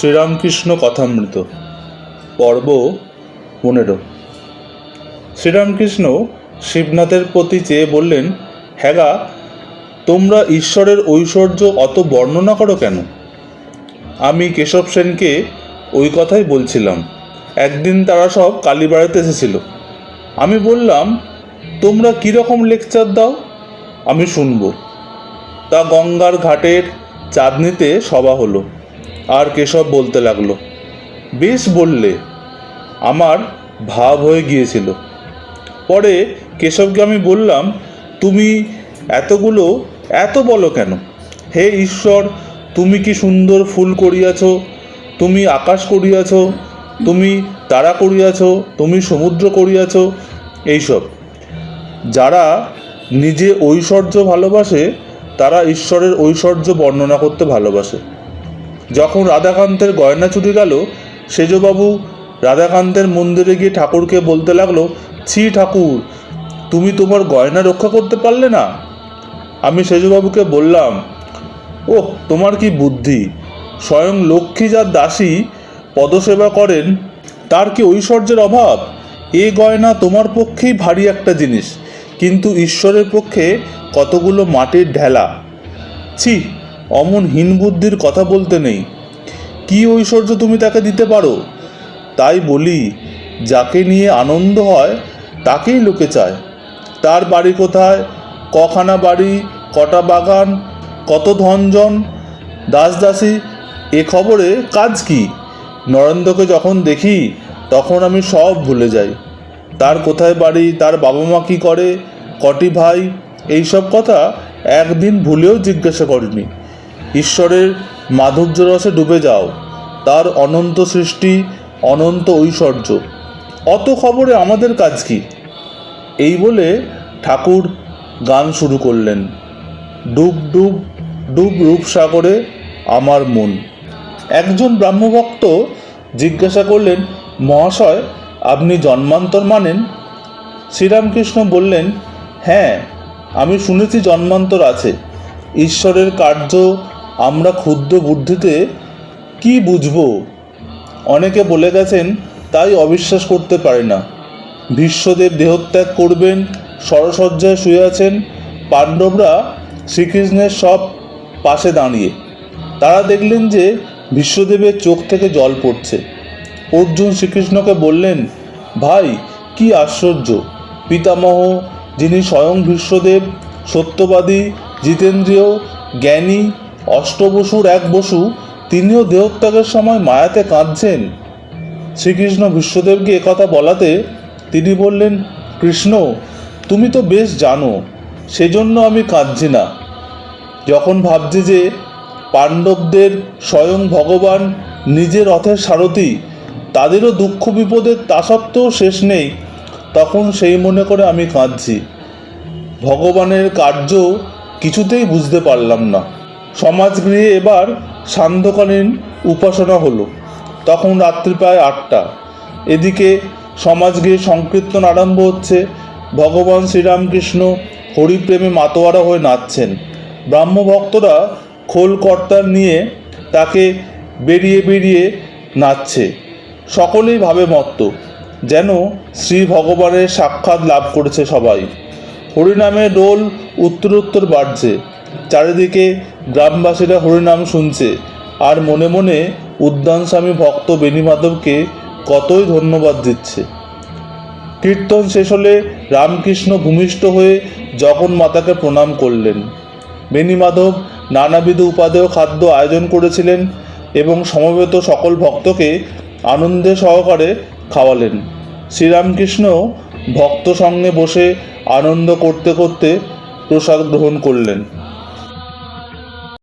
শ্রীরামকৃষ্ণ কথামৃত, পর্ব পনেরো। শ্রীরামকৃষ্ণ শিবনাথের প্রতি চেয়ে বললেন, হ্যাগা, তোমরা ঈশ্বরের ঐশ্বর্য অত বর্ণনা করো কেন? আমি কেশব সেনকে ওই কথাই বলছিলাম। একদিন তারা সব কালীবাড়িতে এসেছিল। আমি বললাম, তোমরা কীরকম লেকচার দাও? আমি শুনব। তা গঙ্গার ঘাটের চাঁদনিতে সভা হলো। আর কেশব বলতে লাগল, বেশ বললে, আমার ভাব হয়ে গিয়েছিল। পরে কেশবকে আমি বললাম, তুমি এতগুলো, এত বলো কেন? হে ঈশ্বর, তুমি কি সুন্দর ফুল করিয়াছ? তুমি আকাশ করিয়াছ? তুমি তারা করিয়াছ? তুমি সমুদ্র করিয়াছ? এইসব। যারা নিজে ঐশ্বর্য ভালোবাসে, তারা ঈশ্বরের ঐশ্বর্য বর্ণনা করতে ভালোবাসে। যখন রাধাকান্তের গয়না ছুটে গেল, সেজবাবু রাধাকান্তের মন্দিরে গিয়ে ঠাকুরকে বলতে লাগল, ছি ঠাকুর, তুমি তোমার গয়না রক্ষা করতে পারলে না? আমি সেজবাবুকে বললাম ও তোমার কি বুদ্ধি? স্বয়ং লক্ষ্মী যার দাসী পদসেবা করেন, তার কি ঐশ্বর্যের অভাব? এ গয়না তোমার পক্ষেই ভারী একটা জিনিস, কিন্তু ঈশ্বরের পক্ষে কতগুলো মাটির ঢেলা? ছি অমন হীন বুদ্ধির কথা বলতে নেই। কি ঐশ্বর্য তুমি তাকে দিতে পারো? তাই বলি, যাকে নিয়ে আনন্দ হয়, তাকেই লোকে চায়। তার বাড়ি কোথায়? কখানা বাড়ি? কটা বাগান? কত ধনজন? দাস দাসী এ খবরে কাজ কি? নরেন্দ্রকে যখন দেখি, তখন আমি সব ভুলে যাই। তার কোথায় বাড়ি? তার বাবা মা কী করে? কটি ভাই? এইসব কথা একদিন ভুলেও জিজ্ঞাসা করিনি। ঈশ্বরের মাধুর্য রসে ডুবে যাও। তার অনন্ত সৃষ্টি, অনন্ত ঐশ্বর্য। অত খবরে আমাদের কাজ কি? এই বলে ঠাকুর গান শুরু করলেন। ডুব ডুব ডুব রূপসাগরে আমার মন। একজন ব্রাহ্মভক্ত জিজ্ঞাসা করলেন, মহাশয়, আপনি জন্মান্তর মানেন? শ্রীরামকৃষ্ণ বললেন হ্যাঁ আমি শুনেছি জন্মান্তর আছে। ঈশ্বরের কার্য আমরা ক্ষুদ্র বুদ্ধিতে কি বুঝব? অনেকে বলে গেছেন, তাই অবিশ্বাস করতে পারে না। ভীষ্মদেব দেহত্যাগ করবেন, সরসজ্জায় শুয়ে আছেন, পাণ্ডবরা শ্রীকৃষ্ণের সব পাশে দাঁড়িয়ে। তারা দেখলেন যে বিশ্বদেবের চোখ থেকে জল পড়ছে। অর্জুন শ্রীকৃষ্ণকে বললেন, ভাই, কি আশ্চর্য। পিতামহ, যিনি স্বয়ং বিশ্বদেব সত্যবাদী, জিতেন্দ্রীয়, জ্ঞানী অষ্টবসুর এক বসু তিনিও দেহত্যাগের সময় মায়াতে কাঁদছেন। শ্রীকৃষ্ণ বিশ্বদেবকে একথা বলাতে তিনি বললেন, কৃষ্ণ, তুমি তো বেশ জানো, সেজন্য আমি কাঁদছি না। যখন ভাবছি যে পাণ্ডবদের স্বয়ং ভগবান নিজের রথের সারথি, তাদেরও দুঃখ বিপদের তা সত্ত্বেও শেষ নেই, তখন সেই মনে করে আমি কাঁদছি। ভগবানের কার্য কিছুতেই বুঝতে পারলাম না। সমাজগৃহে এবার সান্ধ্যকালীন উপাসনা হলো। তখন রাত্রি প্রায় আটটা। এদিকে সমাজগৃহে সংকীর্তন আরম্ভ হচ্ছে। ভগবান শ্রীরামকৃষ্ণ হরিপ্রেমে মাতোয়ারা হয়ে নাচছেন। ব্রাহ্মভক্তরা খোল কর্তার নিয়ে তাকে বেরিয়ে বেরিয়ে নাচছে। সকলেই ভাবে মত্ত, যেন শ্রী ভগবানের সাক্ষাৎ লাভ করেছে সবাই। হরিনামের রোল উত্তরোত্তর বাড়ছে চারিদিকে গ্রামবাসীরা হরিনাম শুনছে। আর মনে মনে উদ্যান স্বামী ভক্ত বেণীমাধবকে কতই ধন্যবাদ দিচ্ছে। কীর্তন শেষ হলে রামকৃষ্ণ ভূমিষ্ঠ হয়ে জগন মাতাকে প্রণাম করলেন। বেণীমাধব নানাবিধ উপাদেয় খাদ্য আয়োজন করেছিলেন এবং সমবেত সকল ভক্তকে আনন্দে সহকারে খাওয়ালেন। শ্রীরামকৃষ্ণ ভক্ত সঙ্গে বসে আনন্দ করতে করতে প্রসাদ গ্রহণ করলেন।